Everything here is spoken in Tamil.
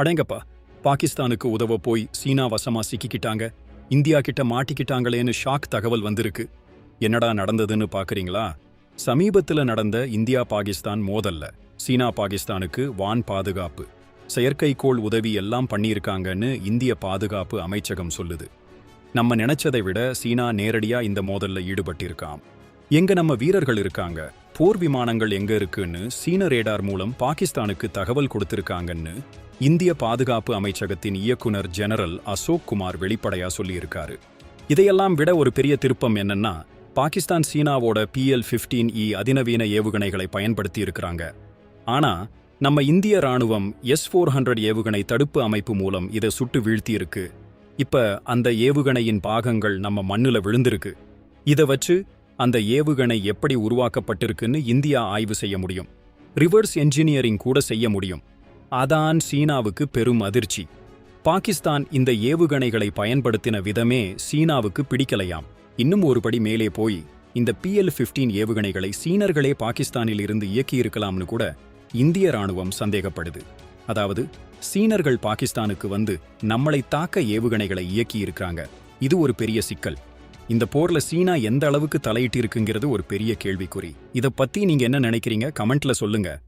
அடேங்கப்பா பாகிஸ்தானுக்கு உதவ போய் சீனா வசமா சிக்கிக்கிட்டாங்க. இந்தியா கிட்ட மாட்டிக்கிட்டாங்களேன்னு ஷாக் தகவல் வந்திருக்கு. என்னடா நடந்ததுன்னு பாக்குறீங்களா? சமீபத்துல நடந்த இந்தியா பாகிஸ்தான் மோதல்ல சீனா பாகிஸ்தானுக்கு வான் பாதுகாப்பு செயற்கைக்கோள் உதவி எல்லாம் பண்ணியிருக்காங்கன்னு இந்திய பாதுகாப்பு அமைச்சகம் சொல்லுது. நம்ம நினைச்சதை விட சீனா நேரடியா இந்த மோதல்ல ஈடுபட்டிருக்காம். எங்க நம்ம வீரர்கள் இருக்காங்க? போர் விமானங்கள் எங்க இருக்குன்னு சீன ரேடார் மூலம் பாகிஸ்தானுக்கு தகவல் கொடுத்திருக்காங்கன்னு இந்திய பாதுகாப்பு அமைச்சகத்தின் இயக்குனர் ஜெனரல் அசோக் குமார் வெளிப்படையா சொல்லியிருக்காரு. இதையெல்லாம் விட ஒரு பெரிய திருப்பம் என்னன்னா பாகிஸ்தான் சீனாவோட பிஎல் ஃபிஃப்டீன் இ அதிநவீன ஏவுகணைகளை பயன்படுத்தி இருக்கிறாங்க. ஆனா நம்ம இந்திய ராணுவம் எஸ் ஃபோர் ஹண்ட்ரட் ஏவுகணை தடுப்பு அமைப்பு மூலம் இதை சுட்டு வீழ்த்தியிருக்கு. இப்ப அந்த ஏவுகணையின் பாகங்கள் நம்ம மண்ணுல விழுந்திருக்கு. இத வச்சு அந்த ஏவுகணை எப்படி உருவாக்கப்பட்டிருக்குன்னு இந்தியா ஆய்வு செய்ய முடியும். ரிவர்ஸ் என்ஜினியரிங் கூட செய்ய முடியும். அதான் சீனாவுக்கு பெரும் அதிர்ச்சி. பாகிஸ்தான் இந்த ஏவுகணைகளை பயன்படுத்தின விதமே சீனாவுக்கு பிடிக்கலையாம். இன்னும் ஒருபடி மேலே போய் இந்த பிஎல் ஃபிஃப்டீன் ஏவுகணைகளை சீனர்களே பாகிஸ்தானில் இருந்து இயக்கியிருக்கலாம்னு கூட இந்திய ராணுவம் சந்தேகப்படுது. அதாவது சீனர்கள் பாகிஸ்தானுக்கு வந்து நம்மளை தாக்க ஏவுகணைகளை இயக்கியிருக்கிறாங்க. இது ஒரு பெரிய சிக்கல். இந்த போர்ல சீனா எந்த அளவுக்கு தலையிட்டு இருக்குங்கிறது ஒரு பெரிய கேள்விக்குறி. இத பத்தி நீங்க என்ன நினைக்கிறீங்க? கமெண்ட்ல சொல்லுங்க.